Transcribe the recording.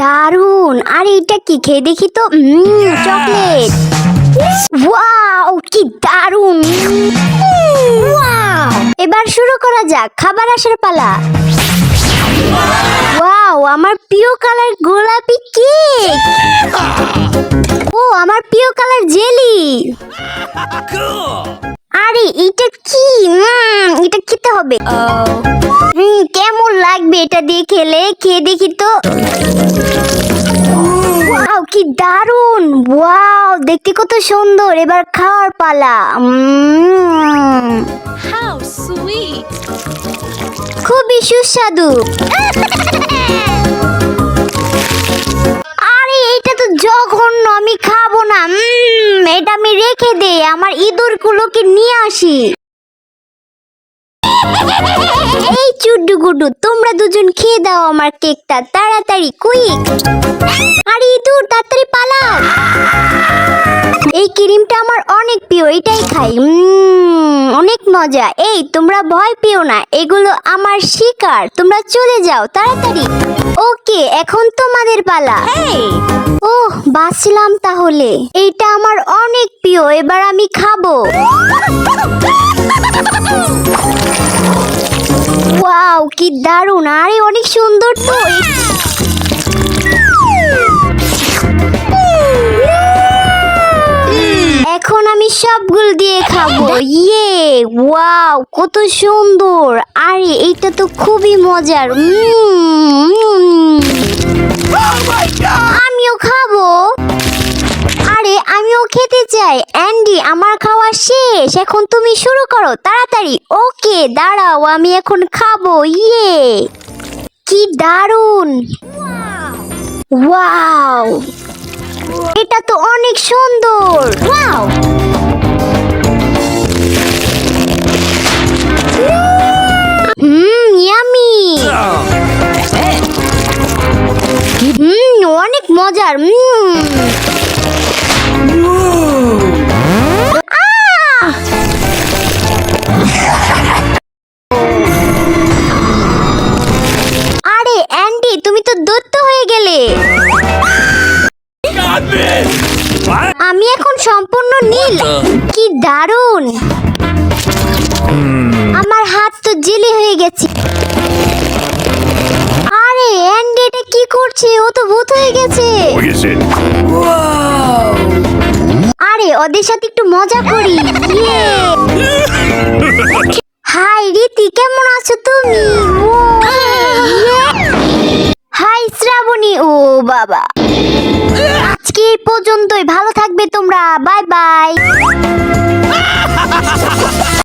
দারুণ আর এটা কি? খেয়ে দেখি তো। চকলেট ওয়াও কি দারুণ এবার শুরু করা যাক। খাবার আসার পালা। ওয়াও আমার প্রিয় কালার গোলাপি কেক! ও আমার প্রিয় কালার জেলি। আরে এটা কি? এটা খেতে হবে। কেমন লাগবে এটা দিয়ে খেলে খেয়ে দেখি তো। কি দারুণ ওয়াও দেখতে কত সুন্দর। এবার খাওয়ার পালা। খুবই সুস্বাদু। আরে এটা তো জঘন্য আমি খাব না। এটা আমি রেখে দে আমার ইঁদুরগুলোকে নিয়ে আসি। গুড্ডু, তোমরা দুজন খেয়ে দাও আমার কেকটা, তাড়াতাড়ি, কুইক। আরে ইঁদুর, তাড়াতাড়ি পালাও। এই ক্রিমটা আমার অনেক প্রিয়, এটাই খাই। অনেক মজা। এই, তোমরা ভয় পেও না, এগুলো আমার শিকার। তোমরা চলে যাও, তাড়াতাড়ি। ওকে, এখন তোমাদের পালা। ওহ, বাঁচলাম তাহলে। এইটা আমার অনেক প্রিয়, এবার আমি খাব। ওয়াও কি দারুণ। আরে অনেক সুন্দর তো। এখন আমি সবগুলো দিয়ে খাব। ইয়ে ওয়াও কত সুন্দর। আরে এইটা তো খুবই মজার। উম, চাই অ্যান্ডি আমার খাওয়া শেষ। এখন তুমি শুরু করো, তাড়াতাড়ি। ওকে, দাঁড়াও, আমি এখন খাব। ইয়ে। কি দারুণ ওয়াও। এটা তো অনেক সুন্দর। ওয়াও। ইয়ামি। অনেক মজার। আমি এখন সম্পূর্ণ নীল। কি দারুণ। আমার হাত তো জেলে হয়ে গেছে। আরে অ্যান্ডি এটা কি করছে? ও তো ভূত হয়ে গেছে? আরে ওদের সাথে একটু মজা করি। হাই রীতি কেমন আছো তুমি? শ্রাবণী ও বাবা। আজকে এই পর্যন্তই। ভালো থাকবে তোমরা। Bye bye.